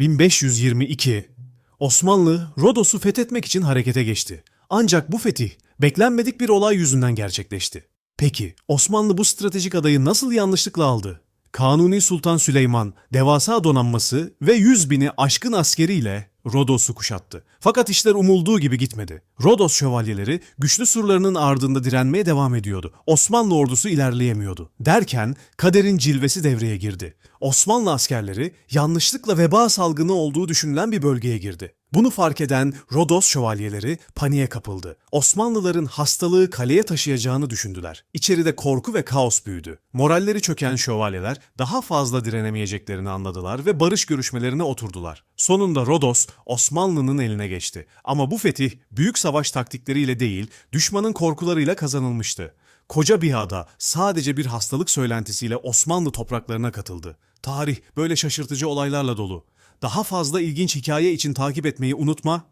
1522 Osmanlı Rodos'u fethetmek için harekete geçti. Ancak bu fetih beklenmedik bir olay yüzünden gerçekleşti. Peki Osmanlı bu stratejik adayı nasıl yanlışlıkla aldı? Kanuni Sultan Süleyman devasa donanması ve 100 bini aşkın askeriyle Rodos'u kuşattı. Fakat işler umulduğu gibi gitmedi. Rodos şövalyeleri güçlü surlarının ardında direnmeye devam ediyordu. Osmanlı ordusu ilerleyemiyordu. Derken kaderin cilvesi devreye girdi. Osmanlı askerleri yanlışlıkla veba salgını olduğu düşünülen bir bölgeye girdi. Bunu fark eden Rodos şövalyeleri paniğe kapıldı. Osmanlıların hastalığı kaleye taşıyacağını düşündüler. İçeride korku ve kaos büyüdü. Moralleri çöken şövalyeler daha fazla direnemeyeceklerini anladılar ve barış görüşmelerine oturdular. Sonunda Rodos Osmanlı'nın eline geçti. Ama bu fetih büyük savaş taktikleriyle değil, düşmanın korkularıyla kazanılmıştı. Koca bir ada sadece bir hastalık söylentisiyle Osmanlı topraklarına katıldı. Tarih böyle şaşırtıcı olaylarla dolu. Daha fazla ilginç hikaye için takip etmeyi unutma